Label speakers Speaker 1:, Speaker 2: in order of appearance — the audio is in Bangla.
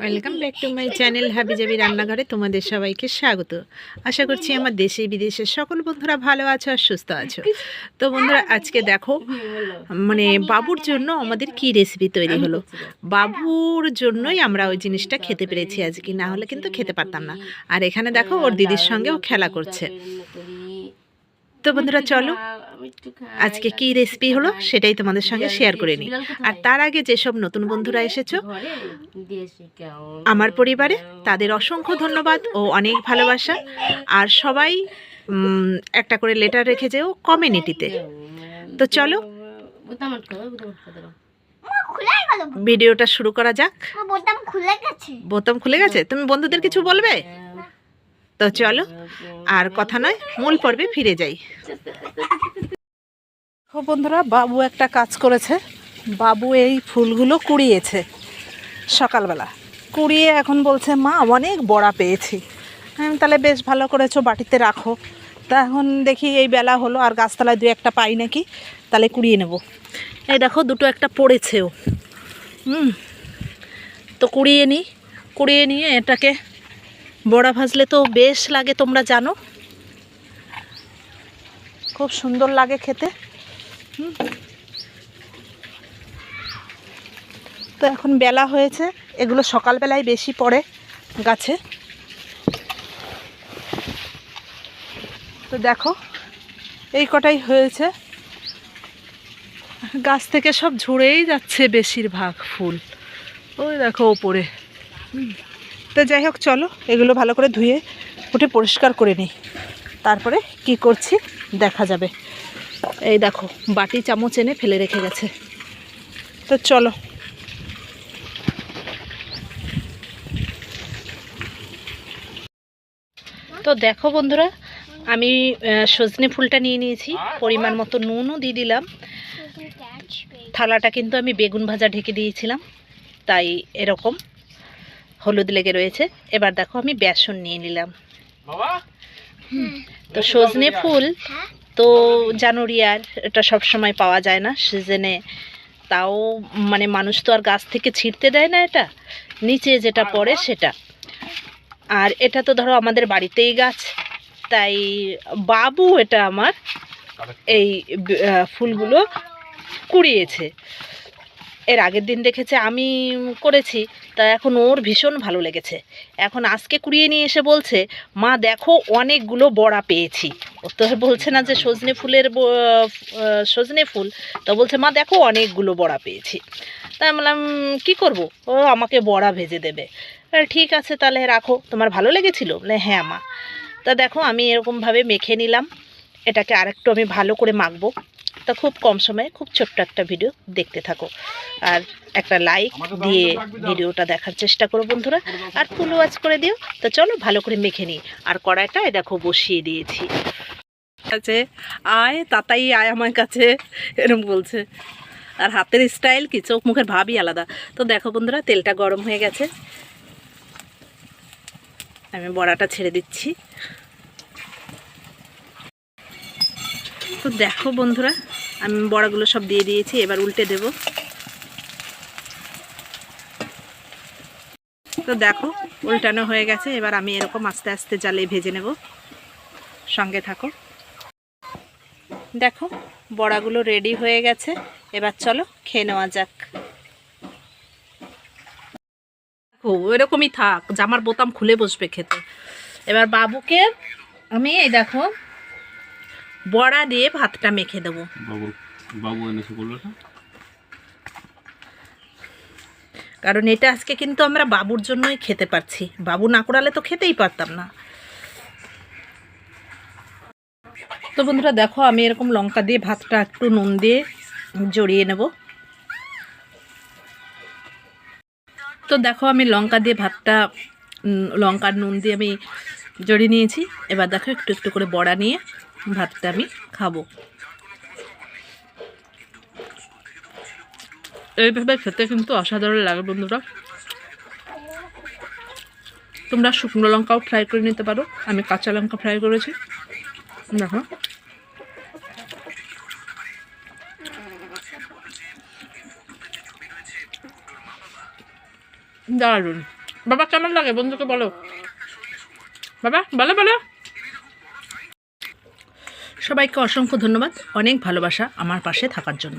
Speaker 1: Welcome back to my channel হাবিজাবি রান্নাঘরে তোমাদের সবাইকে স্বাগত। আশা করছি আমার দেশে বিদেশের সকল বন্ধুরা ভালো আছো আর সুস্থ আছো। তো বন্ধুরা, আজকে দেখো মানে বাবুর জন্য আমাদের কি রেসিপি তৈরি হলো? বাবুর জন্যই আমরা ওই জিনিসটা খেতে পেরেছি আজকে, না হলে কিন্তু খেতে পারতাম না। আর এখানে দেখো, ওর দিদির সঙ্গেও খেলা করছে। তো বন্ধুরা, চলো আজকে কি রেসিপি হলো? সেটাই তোমাদের সঙ্গে শেয়ার করে নিই। আর তার আগে যেসব নতুন বন্ধুরা এসেছ আমার পরিবারে তাদের অসংখ্য ধন্যবাদ ও অনেক ভালোবাসা। আর সবাই একটা করে লেটার রেখে যেও কমিউনিটিতে তো চলো ভিডিওটা শুরু করা যাক।
Speaker 2: বোতাম খুলে গেছে।
Speaker 1: বোতাম খুলে গেছে? তুমি বন্ধুদের কিছু বলবে? তো চলো, আর কথা নয়, মূল পর্বে ফিরে যাই। বন্ধুরা, বাবু একটা কাজ করেছে। বাবু এই ফুলগুলো কুড়িয়েছে সকালবেলা। কুড়িয়ে এখন বলছে, মা, অনেক বড়া পেয়েছি। আমি তাহলে বেশ ভালো করেছ, বাটিতে রাখো। তা এখন দেখি এই বেলা হলো, আর গাছতলায় দু একটা পাই নাকি, তাহলে কুড়িয়ে নেব। এই দেখো, দুটো একটা পড়েছেও। হুম, তো কুড়িয়ে নিই কুড়িয়ে নিয়ে এটাকে বড়া ভাজলে তো বেশ লাগে, তোমরা জানো। খুব সুন্দর লাগে খেতে। তো এখন বেলা হয়েছে, এগুলো সকালবেলায় বেশি পড়ে গাছে। তো দেখো, এই কটাই হয়েছে। গাছ থেকে সব ঝুড়েই যাচ্ছে বেশিরভাগ ফুল। ওই দেখো ওপরে। হুম। তো যাই হোক, চলো, এগুলো ভালো করে ধুয়ে উঠে পরিষ্কার করে নিই। তারপরে কি করছি দেখা যাবে। এই দেখো, বাটি, চামচ এনে ফেলে রেখে গেছে। তো চলো। তো দেখো বন্ধুরা, আমি সজনে ফুলটা নিয়ে নিয়েছি। পরিমাণ মতো নুনও দিয়ে দিলাম। থালাটা কিন্তু আমি বেগুন ভাজা ঢেকে দিয়েছিলাম। তাই এরকম। হলুদ লেগে রয়েছে। এবার দেখো আমি বেসন নিয়ে নিলাম। তো সজনে ফুল। তো জানুয়ারি আর এটা সব সময় পাওয়া যায় না সিজনে। তাও মানে মানুষ তো আর গাছ থেকে ছিঁড়তে দেয় না এটা। নিচে যেটা পড়ে সেটা। আর এটা তো ধরো আমাদের বাড়িতেই গাছ। তাই বাবু এটা আমার এই ফুলগুলো কুড়িয়েছে। এর আগের দিন দেখেছে আমি করেছি, তা এখন ওর ভীষণ ভালো লেগেছে। এখন আজকে কুড়িয়ে নিয়ে এসে বলছে, মা, দেখো অনেকগুলো বড়া পেয়েছি। ও তো বলছে না যে সজনে ফুলের সজনে ফুল, তো বলছে, মা, দেখো অনেকগুলো বড়া পেয়েছি। তা আমি বললাম, কী করব? ও আমাকে বড়া ভেজে দেবে। ঠিক আছে, তাহলে রাখো। তোমার ভালো লেগেছিল? বলে হ্যাঁ মা। তা দেখো, আমি এরকমভাবে মেখে নিলাম। এটাকে আরেকটু আমি ভালো করে মাখবো। তা খুব কম সময়ে খুব ছোট্ট একটা ভিডিও দেখতে থাকো। আর একটা লাইক দিয়ে ভিডিওটা দেখার চেষ্টা করো বন্ধুরা। আর ফুল ওয়াচ করে দিও। তো চলো ভালো করে মেখে নিই। আর কড়াইটা দেখো বসিয়ে দিয়েছি। আছে আয় তাতাই আয় আমার কাছে এরম বলছে। আর হাতের স্টাইল কি? চোখ মুখের ভাবই আলাদা। তো দেখো বন্ধুরা তেলটা গরম হয়ে গেছে। আমি বড়াটা ছেড়ে দিচ্ছি। তো দেখো বন্ধুরা আমি বড়াগুলো সব দিয়ে দিয়েছি, এবার উল্টে দেব। তো দেখো, উল্টানো হয়ে গেছে, এবার আমি এরকম আস্তে আস্তে জালে ভেজে নেব। সঙ্গে থাকো। দেখো, বড়াগুলো রেডি হয়ে গেছে, এবার চলো খেয়ে নেওয়া যাক। দেখো, এরকমই থাক জামার বোতাম খুলে বসবে খেতে। এবার বাবুকে আমি এই দেখো বড়া দিয়ে ভাতটা মেখে দেবো।
Speaker 3: বাবু বাবু এনেছে বলল
Speaker 1: কারণ এটা আজকে কিন্তু আমরা বাবুর জন্যই খেতে পারছি। বাবু না করালে তো খেতেই পারতাম না। তো বন্ধুরা দেখো আমি এরকম লঙ্কা দিয়ে ভাতটা একটু নুন দিয়ে জড়িয়ে নেব। তো দেখো আমি লঙ্কা দিয়ে ভাতটা লঙ্কার নুন দিয়ে আমি জড়িয়ে নিয়েছি। এবার দেখো একটু একটু করে বড়া নিয়ে ভাতটা আমি খাব। এইভাবে খেতে কিন্তু অসাধারণ লাগে বন্ধুরা। তোমরা শুকনো লঙ্কাও ফ্রাই করে নিতে পারো। আমি কাঁচা লঙ্কা ফ্রাই করেছি। দেখো। দারুণ। বাবা, কেমন লাগে বন্ধুকে বলো? বাবা, বলো বলো। সবাইকে অসংখ্য ধন্যবাদ। অনেক ভালোবাসা আমার পাশে থাকার জন্য।